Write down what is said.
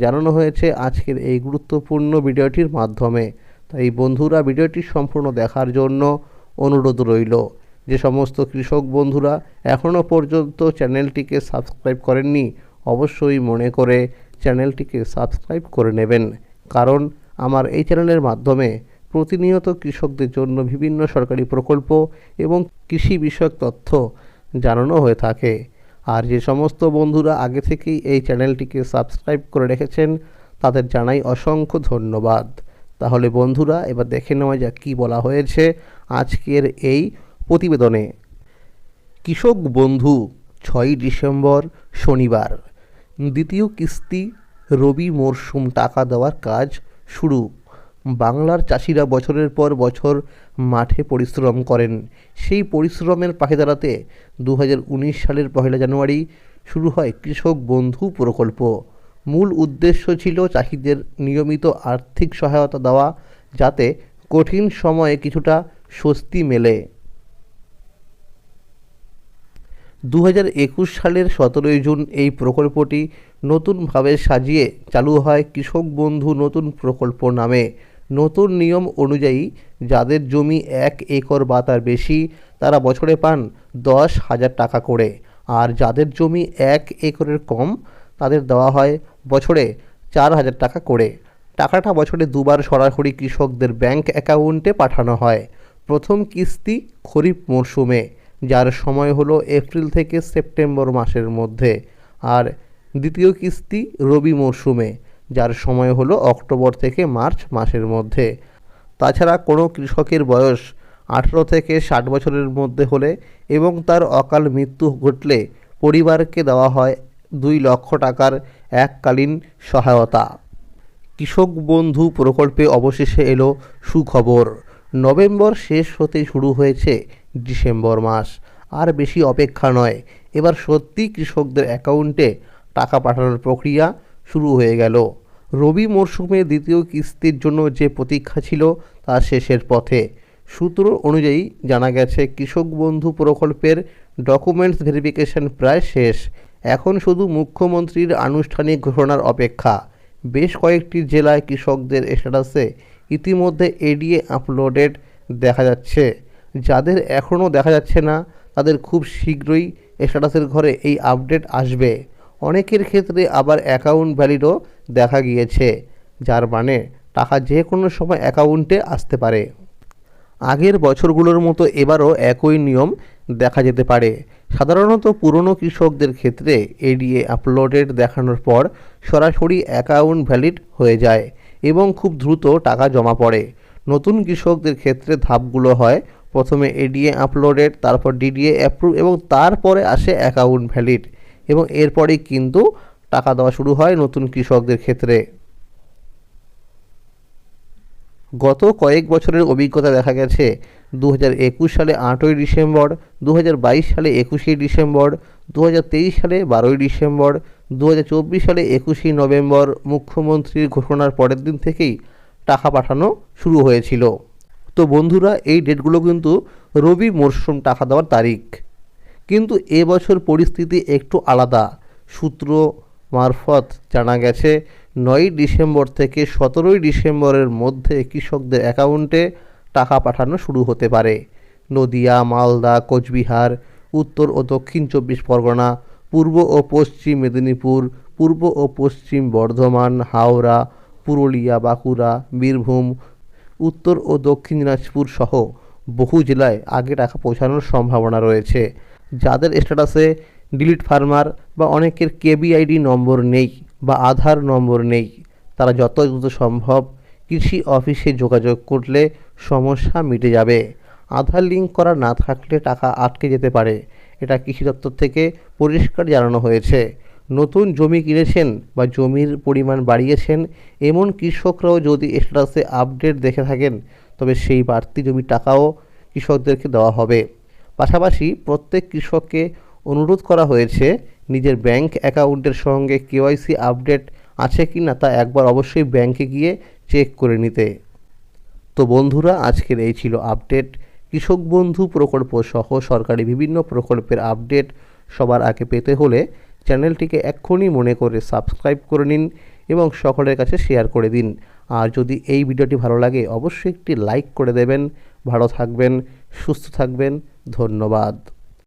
জানানো হয়েছে আজকের এই গুরুত্বপূর্ণ ভিডিওটির মাধ্যমে। তাই বন্ধুরা, ভিডিওটি সম্পূর্ণ দেখার জন্য অনুরোধ রইল। যে সমস্ত কৃষক বন্ধুরা এখনও পর্যন্ত চ্যানেলটিকে সাবস্ক্রাইব করেননি, অবশ্যই মনে করে চ্যানেলটিকে সাবস্ক্রাইব করে নেবেন। কারণ আমার এই চ্যানেলের মাধ্যমে প্রতিনিয়ত কৃষকদের জন্য বিভিন্ন সরকারি প্রকল্প এবং কৃষি বিষয়ক তথ্য জানানো হয়ে থাকে। আর যে সমস্ত বন্ধুরা আগে থেকেই এই চ্যানেলটিকে সাবস্ক্রাইব করে রেখেছেন, তাদের জানাই অসংখ্য ধন্যবাদ। তাহলে বন্ধুরা, এবার দেখে নেওয়া যাক কী বলা হয়েছে আজকের এই প্রতিবেদনে। কৃষক বন্ধু, ছয়ই ডিসেম্বর, শনিবার। দ্বিতীয় কিস্তি, রবি মরশুম টাকা দেওয়ার কাজ শুরু। বাংলার চাষিরা বছরের পর বছর মাঠে পরিশ্রম করেন। সেই পরিশ্রমের পাশে দাঁড়াতে দু হাজার উনিশ সালের পহেলা জানুয়ারি শুরু হয় কৃষক বন্ধু প্রকল্প। মূল উদ্দেশ্য ছিল চাষিদের নিয়মিত আর্থিক সহায়তা দেওয়া, যাতে কঠিন সময়ে কিছুটা স্বস্তি মেলে। দু সালের সতেরোই জুন এই প্রকল্পটি নতুনভাবে সাজিয়ে চালু হয় কৃষক বন্ধু নতুন প্রকল্প নামে। নতুন নিয়ম অনুযায়ী যাদের জমি এক একর বা তার বেশি, তারা বছরে পান দশ হাজার টাকা করে। আর যাদের জমি এক একরের কম, তাদের দেওয়া হয় বছরে চার হাজার টাকা করে। টাকাটা বছরে দুবার সরাসরি কৃষকদের ব্যাংক অ্যাকাউন্টে পাঠানো হয়। প্রথম কিস্তি খরিফ মরশুমে, যার সময় হলো এপ্রিল থেকে সেপ্টেম্বর মাসের মধ্যে। আর দ্বিতীয় কিস্তি রবি মরশুমে যার সময় হলো অক্টোবর থেকে মার্চ মাসের মধ্যে। তাছাড়া কোনো কৃষকের বয়স আঠেরো থেকে ষাট বছরের মধ্যে হলে এবং তার অকাল মৃত্যু ঘটলে পরিবারকে দেওয়া হয় দুই লক্ষ টাকার এককালীন সহায়তা। কৃষক বন্ধু প্রকল্পে অবশেষে এলো সুখবর। নভেম্বর শেষ হতে শুরু হয়েছে ডিসেম্বর মাস। আর বেশি অপেক্ষা নয়, এবার সত্যি কৃষকদের অ্যাকাউন্টে টাকা পাঠানোর প্রক্রিয়া শুরু হয়ে গেল। রবি মরশুমে দ্বিতীয় কিস্তির জন্য যে প্রতীক্ষা ছিল, তা শেষের পথে। সূত্র অনুযায়ী জানা গেছে, কৃষক বন্ধু প্রকল্পের ডকুমেন্টস ভেরিফিকেশন প্রায় শেষ। এখন শুধু মুখ্যমন্ত্রীর আনুষ্ঠানিক ঘোষণার অপেক্ষা। বেশ কয়েকটি জেলায় কৃষকদের স্ট্যাটাসে ইতিমধ্যে এডিএ আপলোডেড দেখা যাচ্ছে। যাদের এখনও দেখা যাচ্ছে না, তাদের খুব শীঘ্রই স্ট্যাটাসের ঘরে এই আপডেট আসবে। অনেকের ক্ষেত্রে আবার অ্যাকাউন্ট ভ্যালিডও দেখা গিয়েছে, যার মানে টাকা যে কোনো সময় অ্যাকাউন্টে আসতে পারে। আগের বছরগুলোর মতো এবারও একই নিয়ম দেখা যেতে পারে। সাধারণত পুরনো কৃষকদের ক্ষেত্রে এডিএ আপলোডেড দেখানোর পর সরাসরি অ্যাকাউন্ট ভ্যালিড হয়ে যায় এবং খুব দ্রুত টাকা জমা পড়ে। নতুন কৃষকদের ক্ষেত্রে ধাপগুলো হয়, প্রথমে এডিএ আপলোডেড তারপর ডিডিএ অ্যাপ্রুভ এবং তারপরে আসে অ্যাকাউন্ট ভ্যালিড এবং এরপরেই কিন্তু টাকা দেওয়া শুরু হয় নতুন কৃষকদের ক্ষেত্রে। গত কয়েক বছরের অভিজ্ঞতা দেখা গেছে দু সালে আটই ডিসেম্বর দু হাজার বাইশ সালে একুশে ডিসেম্বর দু হাজার তেইশ সালে বারোই ডিসেম্বর দু হাজার চব্বিশ সালে একুশে নভেম্বর মুখ্যমন্ত্রীর ঘোষণার পরের দিন থেকেই টাকা পাঠানো শুরু হয়েছিল। তো বন্ধুরা, এই ডেটগুলো কিন্তু রবি মরশুম টাকা দেওয়ার তারিখ। কিন্তু এবছর পরিস্থিতি একটু আলাদা। সূত্র মারফত জানা গেছে, নয়ই ডিসেম্বর থেকে সতেরোই ডিসেম্বরের মধ্যে কৃষকদের অ্যাকাউন্টে টাকা পাঠানো শুরু হতে পারে। নদিয়া, মালদা, কোচবিহার, উত্তর ও দক্ষিণ চব্বিশ পরগনা, পূর্ব ও পশ্চিম মেদিনীপুর, পূর্ব ও পশ্চিম বর্ধমান, হাওড়া, পুরুলিয়া, বাঁকুড়া, বীরভূম, উত্তর ও দক্ষিণ দিনাজপুর সহ বহু জেলায় আগে টাকা পৌঁছানোর সম্ভাবনা রয়েছে। যাদের স্ট্যাটাসে ডিলিট ফার্মার বা অনেকের কেবিআইডি নম্বর নেই বা আধার নম্বর নেই, তারা যত দ্রুত সম্ভব কৃষি অফিসে যোগাযোগ করলে সমস্যা মিটে যাবে। আধার লিঙ্ক করা না থাকলে টাকা আটকে যেতে পারে। এটা কৃষি দপ্তর থেকে পরিষ্কার জানানো হয়েছে। নতুন জমি কিনেছেন বা জমির পরিমাণ বাড়িয়েছেন এমন কৃষকরাও যদি স্ট্যাটাসে আপডেট দেখে থাকেন, তবে সেই বাড়তি জমির টাকাও কৃষকদেরকে দেওয়া হবে। পাশাপাশি প্রত্যেক কৃষককে অনুরোধ করা হয়েছে নিজের ব্যাংক অ্যাকাউন্টের সঙ্গে কেওয়াইসি আপডেট আছে কি না তা একবার অবশ্যই ব্যাংকে গিয়ে চেক করে নিতে। তো বন্ধুরা, আজকের এই ছিল আপডেট। কৃষক বন্ধু প্রকল্প সহ সরকারি বিভিন্ন প্রকল্পের আপডেট সবার আগে পেতে হলে চ্যানেলটিকে এক্ষুনি মনে করে সাবস্ক্রাইব করে নিন এবং সকলের কাছে শেয়ার করে দিন। আর যদি এই ভিডিওটি ভালো লাগে, অবশ্যই একটি লাইক করে দেবেন। ভালো থাকবেন, সুস্থ থাকবেন। ধন্যবাদ।